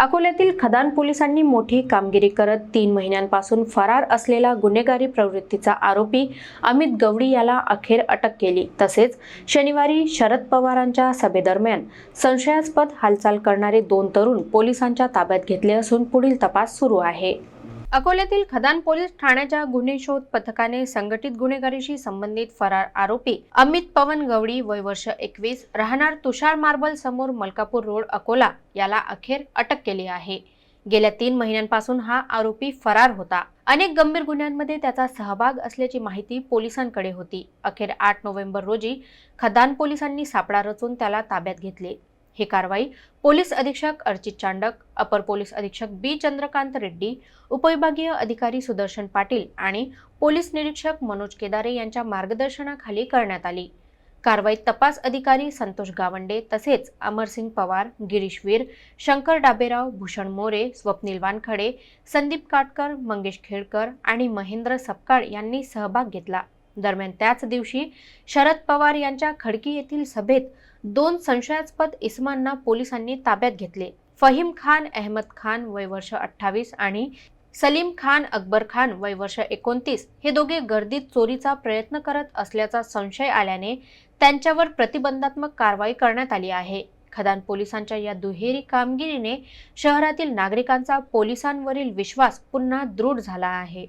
अकोल्यातील खदान पोलिसांनी मोठी कामगिरी करत तीन महिन्यांपासून फरार असलेला गुन्हेगारी प्रवृत्तीचा आरोपी अमित गवडी याला अखेर अटक केली. तसेच शनिवारी शरद पवारांच्या सभेदरम्यान संशयास्पद हालचाल करणारे दोन तरुण पोलिसांच्या ताब्यात घेतले असून पुढील तपास सुरू आहे. अकोल्यातील खदान पोलीस ठाण्याच्या गुन्हे शोध पथकाने संघटित गुन्हेगारीशी संबंधित फरार आरोपी अमित पवन गवडी वय वर्ष एकवीस राहणार तुषार मार्बल समोर मलकापूर रोड अकोला याला अखेर अटक केली आहे. गेल्या तीन महिन्यांपासून हा आरोपी फरार होता. अनेक गंभीर गुन्ह्यांमध्ये त्याचा सहभाग असल्याची माहिती पोलिसांकडे होती. अखेर आठ नोव्हेंबर रोजी खदान पोलिसांनी सापळा रचून त्याला ताब्यात घेतले. ही कारवाई पोलीस अधीक्षक अर्चित चांडक अपर पोलीस अधीक्षक बी चंद्रकांत रेड्डी उपविभागीय अधिकारी सुदर्शन पाटील आणि पोलीस निरीक्षक मनोज केदारे यांच्या मार्गदर्शनाखाली करण्यात आली. कारवाईत तपास अधिकारी संतोष गावंडे तसेच अमरसिंग पवार गिरीश वीर शंकर डाबेराव भूषण मोरे स्वप्नील वानखडे संदीप काटकर मंगेश खेडकर आणि महेंद्र सपकाळ यांनी सहभाग घेतला. दरम्यान त्याच दिवशी शरद पवार यांच्या खडकी येथील सभेत दोन संशयास्पद इसमांना पोलिसांनी ताब्यात घेतले. फहीम खान अहमद खान वय वर्ष अठ्ठावीस आणि सलीम खान अकबर खान वय वर्ष एकोणतीस हे दोघे गर्दीत चोरीचा प्रयत्न करत असल्याचा संशय आल्याने त्यांच्यावर प्रतिबंधात्मक कारवाई करण्यात आली आहे. खदान पोलिसांच्या या दुहेरी कामगिरीने शहरातील नागरिकांचा पोलिसांवरील विश्वास पुन्हा दृढ झाला आहे.